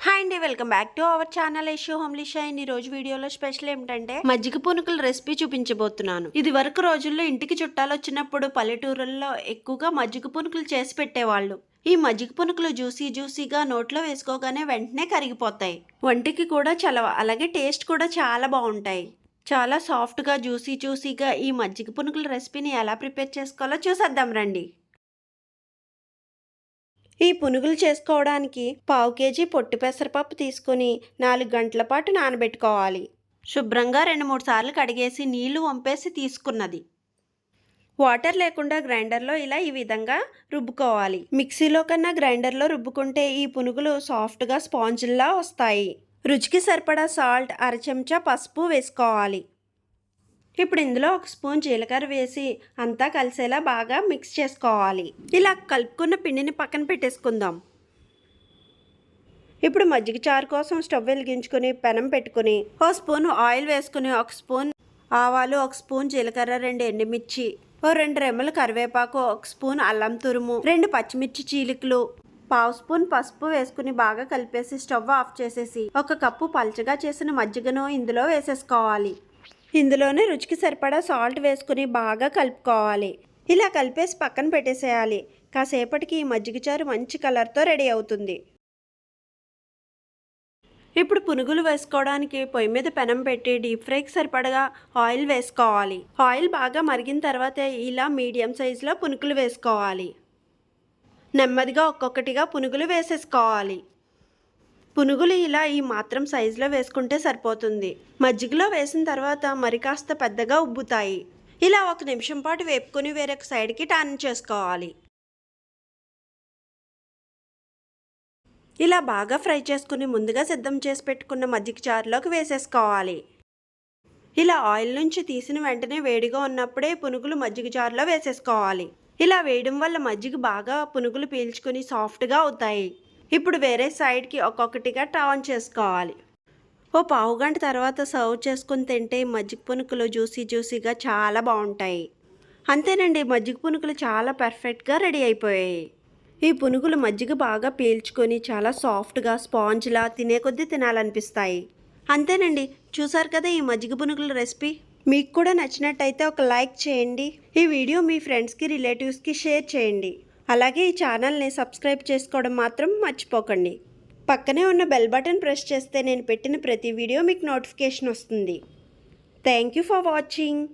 Hi అండి welcome back to our channel Yasho homely shine ఈ రోజు వీడియోలో స్పెషల్ ఏమిటంటే మజ్జిగ పునుకుల రెసిపీ చూపించబోతున్నాను. ఇది వరకు రోజుల్లో ఇంటికి చుట్టాలు వచ్చినప్పుడు పల్లెటూరుల్లో ఎక్కువగా మజ్జిగ పునుకులు చేసి పెట్టేవాళ్ళు. ఈ మజ్జిగ పునుకులు జ్యూసీ జ్యూసీగా నోట్లో వేసుకోగానే వెంటనే కరిగిపోతాయి. వంటికి కూడా చలవ అలాగే టేస్ట్ కూడా చాలా బాగుంటాయి. చాలా సాఫ్ట్గా జ్యూసీ జ్యూసీగా ఈ మజ్జిగ పునుకుల రెసిపీని ఎలా ప్రిపేర్ చేసుకోవాలో చూసేద్దాం రండి. ఈ పునుగులు చేసుకోవడానికి పావు కేజీ పొట్టు పెసరపప్పు తీసుకుని నాలుగు గంటల పాటు నానబెట్టుకోవాలి. శుభ్రంగా రెండు మూడు సార్లు కడిగేసి నీళ్ళు వంపేసి తీసుకున్నది. వాటర్ లేకుండా గ్రైండర్లో ఇలా ఈ విధంగా రుబ్బుకోవాలి. మిక్సీలో కన్నా గ్రైండర్లో రుబ్బుకుంటే ఈ పునుగులు సాఫ్ట్గా స్పాంజిల్లా వస్తాయి. రుచికి సరిపడా సాల్ట్ అర చెంచా పసుపు వేసుకోవాలి. ఇప్పుడు ఇందులో ఒక స్పూన్ జీలకర్ర వేసి అంతా కలిసేలా బాగా మిక్స్ చేసుకోవాలి. ఇలా కలుపుకున్న పిండిని పక్కన పెట్టేసుకుందాం. ఇప్పుడు మజ్జిగ చారు కోసం స్టవ్ వెలిగించుకుని పెనం పెట్టుకుని ఓ స్పూన్ ఆయిల్ వేసుకుని ఒక స్పూన్ ఆవాలు ఒక స్పూన్ జీలకర్ర రెండు ఎండుమిర్చి ఓ రెండు రెమ్మలు కరివేపాకు ఒక స్పూన్ అల్లం తురుము రెండు పచ్చిమిర్చి చీలికలు పావు స్పూన్ పసుపు వేసుకుని బాగా కలిపేసి స్టవ్ ఆఫ్ చేసేసి ఒక కప్పు పల్చగా చేసిన మజ్జిగను ఇందులో వేసేసుకోవాలి. ఇందులోనే రుచికి సరిపడా సాల్ట్ వేసుకుని బాగా కలుపుకోవాలి. ఇలా కలిపేసి పక్కన పెట్టేసేయాలి. కాసేపటికి ఈ మజ్జిగ చారు మంచి కలర్తో రెడీ అవుతుంది. ఇప్పుడు పునుగులు వేసుకోవడానికి పొయ్యి మీద పెనం పెట్టి డీప్ ఫ్రైకి సరిపడగా ఆయిల్ వేసుకోవాలి. ఆయిల్ బాగా మరిగిన తర్వాత ఇలా మీడియం సైజులో పునుగులు వేసుకోవాలి. నెమ్మదిగా ఒక్కొక్కటిగా పునుగులు వేసేసుకోవాలి. పునుగులు ఇలా ఈ మాత్రం సైజులో వేసుకుంటే సరిపోతుంది. మజ్జిగలో వేసిన తర్వాత మరి కాస్త పెద్దగా ఉబ్బుతాయి. ఇలా ఒక నిమిషం పాటు వేపుకొని వేరొక సైడ్కి టర్న్ చేసుకోవాలి. ఇలా బాగా ఫ్రై చేసుకుని ముందుగా సిద్ధం చేసి పెట్టుకున్న మజ్జిగ చారులోకి వేసేసుకోవాలి. ఇలా ఆయిల్ నుంచి తీసిన వెంటనే వేడిగా ఉన్నప్పుడే పునుగులు మజ్జిగ చారులో వేసేసుకోవాలి. ఇలా వేయడం వల్ల మజ్జిగ బాగా పునుగులు పీల్చుకుని సాఫ్ట్గా అవుతాయి. ఇప్పుడు వేరే సైడ్కి ఒక్కొక్కటిగా టర్న్ చేసుకోవాలి. ఓ పావు గంట తర్వాత సర్వ్ చేసుకుని తింటే మజ్జిగ పునుకులు జ్యూసీ జ్యూసీగా చాలా బాగుంటాయి. అంతేనండి మజ్జిగ పునుకులు చాలా పర్ఫెక్ట్గా రెడీ అయిపోయాయి. ఈ పునుగులు మజ్జిగ బాగా పీల్చుకొని చాలా సాఫ్ట్గా స్పాంజ్లా తినే కొద్దీ తినాలనిపిస్తాయి. అంతేనండి చూసారు కదా ఈ మజ్జిగ పునుగుల రెసిపీ? మీకు కూడా నచ్చినట్టయితే ఒక లైక్ చేయండి. ఈ వీడియో మీ ఫ్రెండ్స్కి రిలేటివ్స్కి షేర్ చేయండి. అలాగే ఈ ఛానల్ని సబ్స్క్రైబ్ చేసుకోవడం మాత్రం మర్చిపోకండి. పక్కనే ఉన్న బెల్ బటన్ ప్రెస్ చేస్తే నేను పెట్టిన ప్రతి వీడియో మీకు నోటిఫికేషన్ వస్తుంది. Thank you for watching.